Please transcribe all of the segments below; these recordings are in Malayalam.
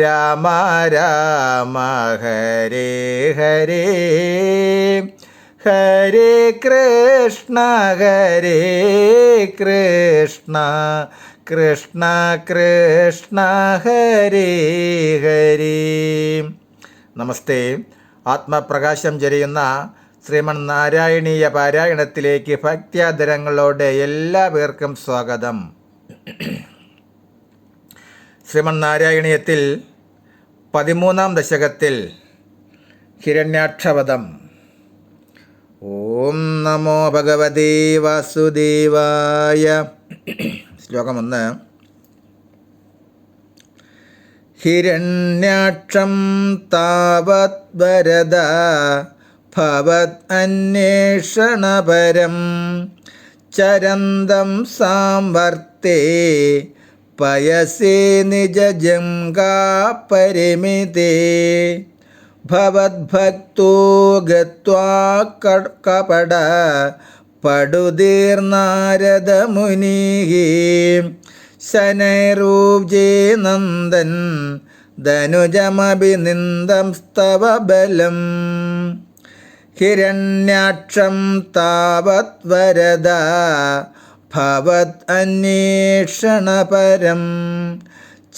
രാമ രാമ ഹരേ ഹരേ. ഹരേ കൃഷ്ണ ഹരേ കൃഷ്ണ. കൃഷ്ണ കൃഷ്ണ ഹരേ ഹരേ. നമസ്തേ. ആത്മപ്രകാശം ചൊരിയുന്ന ശ്രീമൺ നാരായണീയ പാരായണത്തിലേക്ക് ഭക്ത്യാദരങ്ങളോടെ എല്ലാ പേർക്കും സ്വാഗതം. ശ്രീമൺ നാരായണീയത്തിൽ പതിമൂന്നാം ദശകത്തിൽ ഹിരണ്യാക്ഷപദം ഓം നമോ ഭഗവതേ വാസുദേവായ. ശ്ലോകം ഒന്ന് ഹിരണ്യാക്ഷം താവത് വരദ ഭവത് അന്വേഷണപരം. ചരന്തം സാംവർത്തേ ഭവദ്ഭക്തോ ഗത്വാ കപട. പടുതീർനാരദ പടുതീർനാരദമുനിः ശനൈരൂജേ നന്ദൻ. ധനുജമഭിനിന്ദം സ്തവ ബലം. ഹിരണ്യാക്ഷം താവത് വരദ ഭവത് അന്വേഷണപരം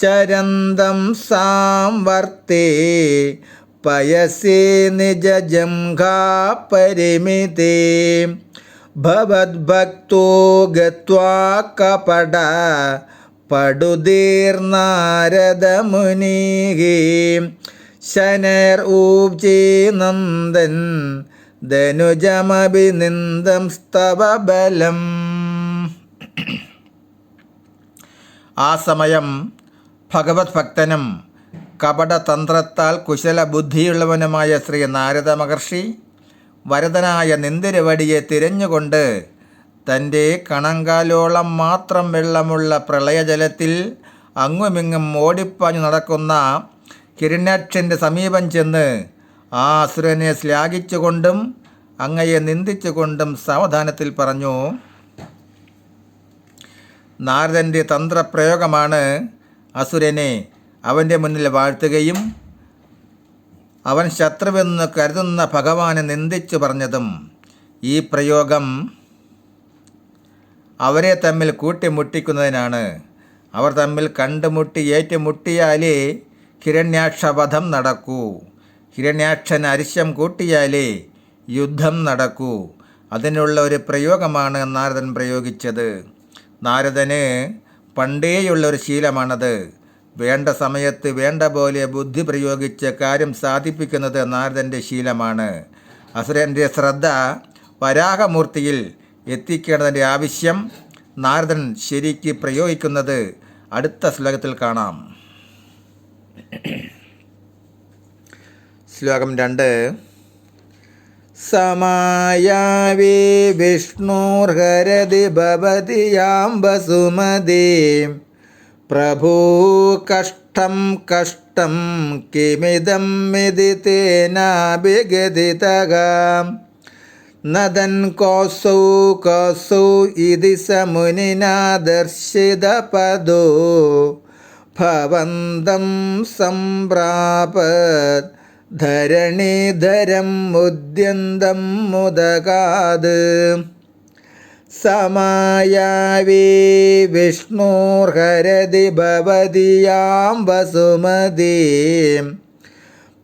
ചരന്തം സാംവർത്തേ പയസേ നിജജംഘാപരിമിതേ ഭവദ്ഭക്തോ ഗത്വാ കപട പടുതീർനാരദമുനിः ശനർ ഊബ്ജീ നന്ദൻ ധനുജമഭിനിന്ദം സ്തവ ബലം. ആ സമയം ഭഗവത് ഭക്തനും കപടതന്ത്രത്താൽ കുശല ബുദ്ധിയുള്ളവനുമായ ശ്രീ നാരദ മഹർഷി വരദനായ നിന്തിരവടിയെ തിരഞ്ഞുകൊണ്ട് തന്റെ കണങ്കാലോളം മാത്രം വെള്ളമുള്ള പ്രളയജലത്തിൽ അങ്ങുമിങ്ങും ഓടിപ്പാഞ്ഞു നടക്കുന്ന കിരണാക്ഷന്റെ സമീപം ചെന്ന് ആ അസുരനെ ശ്ലാഘിച്ചുകൊണ്ടും അങ്ങയെ നിന്ദിച്ചുകൊണ്ടും സാവധാനത്തിൽ പറഞ്ഞു നാരദന്റെ തന്ത്രപ്രയോഗമാണ് അസുരനെ അവന്റെ മുന്നിൽ വാഴ്ത്തുകയും അവൻ ശത്രുവെന്ന് കരുതുന്ന ഭഗവാനെ നിന്ദിച്ചു പറഞ്ഞതും ഈ പ്രയോഗം അവരെ തമ്മിൽ കൂട്ടിമുട്ടിക്കുന്നതിനാണ്. അവർ തമ്മിൽ കണ്ടുമുട്ടി ഏറ്റുമുട്ടിയാലേ ഹിരണ്യാക്ഷവധം നടക്കൂ. ഹിരണ്യാക്ഷൻ അരിശം കൂട്ടിയാലേ യുദ്ധം നടക്കൂ. അതിനുള്ള ഒരു പ്രയോഗമാണ് നാരദൻ പ്രയോഗിച്ചത്. നാരദന് പണ്ടേയുള്ള ഒരു ശീലമാണത്. വേണ്ട സമയത്ത് വേണ്ട പോലെ ബുദ്ധി പ്രയോഗിച്ച് കാര്യം സാധിപ്പിക്കുന്നത് നാരദന്റെ ശീലമാണ്. അസുരന്റെ ശ്രദ്ധ വരാഹമൂർത്തിയിൽ എത്തിക്കേണ്ടതിന്റെ ആവശ്യം നാരദൻ ശരിക്ക് പ്രയോഗിക്കുന്നത് അടുത്ത ശ്ലോകത്തിൽ കാണാം. ശ്ലോകം രണ്ട്. സമായാവേ വിഷ്ണുർഹരതി ഭവതിയാം വസുമതി പ്രഭൂ കഷ്ടം കഷ്ടം കിമിദം മിതി തേനാഭിഗതിതകാം നദൻ കോസൗ കോസൗ ഇതി സമുനിനാ ദർശിതപദോ ഭവന്തം സംപ്രാപത് ധരണീധരം മുദ്യന്തം മുതകാത്. സമായാവി വിഷ്ണുർഹരതി ഭവതിയാം വസുമതി.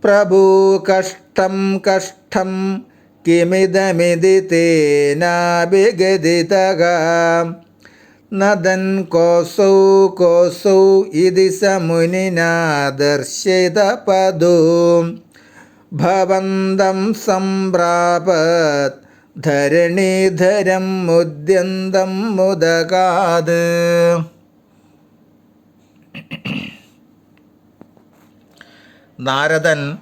പ്രഭു കഷ്ടം കഷ്ടം കിമിതമിതി തേനാഭിഗതിതകാം. നദൻ കോസൗ കോസൗ ഇതി സമുനിനാ ദർശിതപദോ ഭവന്തം സംപ്രാപത് ധരണീധരം മുദ്യന്തം മുദകാത് നാരദൻ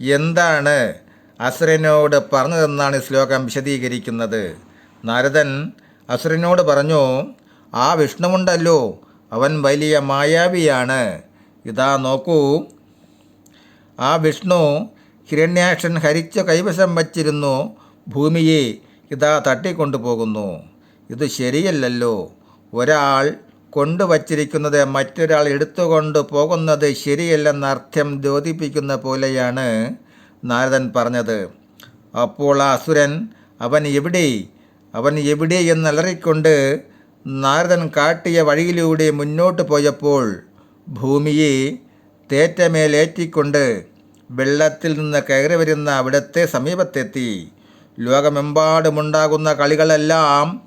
എന്താണ് അസുരനോട് പറഞ്ഞതെന്നാണ് ഈ ശ്ലോകം വിശദീകരിക്കുന്നത്. നാരദൻ അസുരനോട് പറഞ്ഞു ആ വിഷ്ണുവുണ്ടല്ലോ. അവൻ വലിയ മായാവിയാണ്. ഇതാ നോക്കൂ. ആ വിഷ്ണു ഹിരണ്യാക്ഷൻ ഹരിച്ച കൈവശം വച്ചിരുന്നു ഭൂമിയെ ഇതാ തട്ടിക്കൊണ്ടുപോകുന്നു. ഇത് ശരിയല്ലല്ലോ. ഒരാൾ കൊണ്ടുവച്ചിരിക്കുന്നത് മറ്റൊരാൾ എടുത്തുകൊണ്ട് പോകുന്നത് ശരിയല്ലെന്ന അർത്ഥം ദ്യോതിപ്പിക്കുന്ന പോലെയാണ് നാരദൻ പറഞ്ഞത്. അപ്പോൾ അസുരൻ അവൻ എവിടെ? അവൻ എവിടെ എന്നലറിക്കൊണ്ട് നാരദൻ കാട്ടിയ വഴിയിലൂടെ മുന്നോട്ട് പോയപ്പോൾ ഭൂമിയെ തേറ്റമേലേറ്റിക്കൊണ്ട് വെള്ളത്തിൽ നിന്ന് കയറി വരുന്ന അവിടത്തെ സമീപത്തെത്തി. ലോകമെമ്പാടുമുണ്ടാകുന്ന കളികളെല്ലാം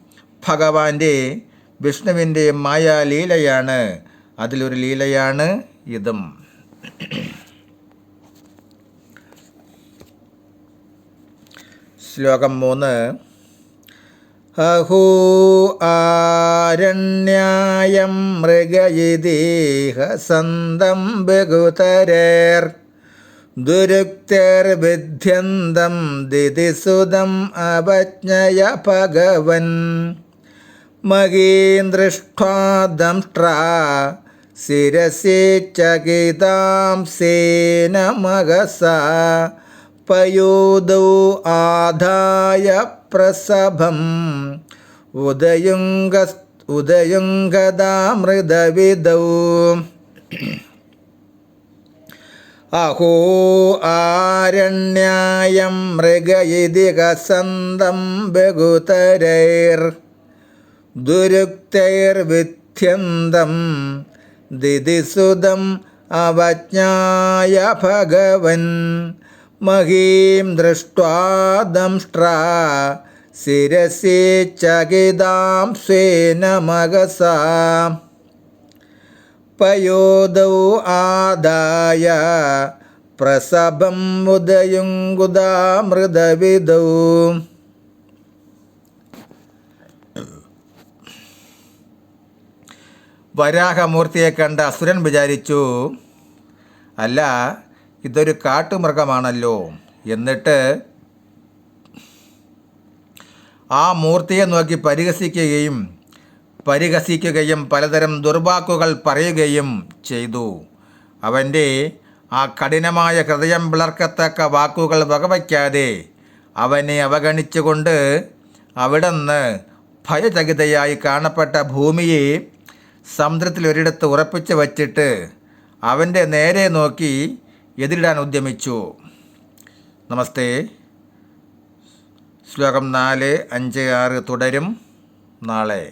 ഭഗവാന്റെ വിഷ്ണുവിന്റെ മായാലീലയാണ്. അതിലൊരു ലീലയാണ് ഇതും. ശ്ലോകം മൂന്ന്. അഹോ ആരണ്യായം മൃഗയിതീഹ സന്തം ബഹുതരേർ. ദുരുക്തിർവിദ്യന്തം ദിതിസുതം അപജ്ഞയ ഭഗവൻ. മഹീന്ദ്രഷ്ടാദംഷ്ട്രാ ശിരസി ചകിതാം സേനമകസ പയോദൗ ആധായ പ്രസഭം. ഉദയുംഗ ഉദയുംഗതാമൃതവിദൗ അഹോ ആരണ്യായം മൃഗയിതികസന്തം ബഹുതരൈർ. ദുരുക്തൈർവിധ്യന്തം ദിതിസുതം അവജ്ഞായ ഭഗവൻ. മഹീം ദൃഷ്ട്വാ ശിരസി ചകിതാം സ്വേന മകസാ പയോദൗ ആദായ പ്രസഭം ഉദയുങ്കുതാമൃതവിദൗ വരാഹമൂർത്തിയെ കണ്ട അസുരൻ വിചാരിച്ചു അല്ല ഇതൊരു കാട്ടുമൃഗമാണല്ലോ. എന്നിട്ട് ആ മൂർത്തിയെ നോക്കി പരിഹസിക്കുകയും പരിഹസിക്കുകയും പലതരം ദുർവാക്കുകൾ പറയുകയും ചെയ്തു. അവന്റെ ആ കഠിനമായ ഹൃദയം പിളർക്കത്തക്ക വാക്കുകൾ വകവയ്ക്കാതെ അവനെ അവഗണിച്ചുകൊണ്ട് അവിടുന്ന് ഭയചകിതയായി കാണപ്പെട്ട ഭൂമിയെ സമുദ്രത്തിൽ ഒരിടത്ത് ഉറപ്പിച്ച് വച്ചിട്ട് അവന്റെ നേരെ നോക്കി എതിരിടാൻ ഉദ്യമിച്ചു. നമസ്തേ. ശ്ലോകം നാല് അഞ്ച് ആറ് തുടരും നാളെ.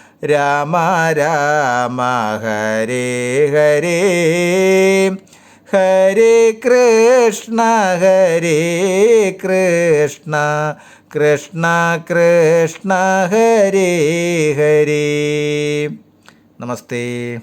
രാമ രാമ ഹരേ ഹരേ. ഹരേ കൃഷ്ണ ഹരേ കൃഷ്ണ. കൃഷ്ണ കൃഷ്ണ ഹരേ ഹരേ. നമസ്തേ.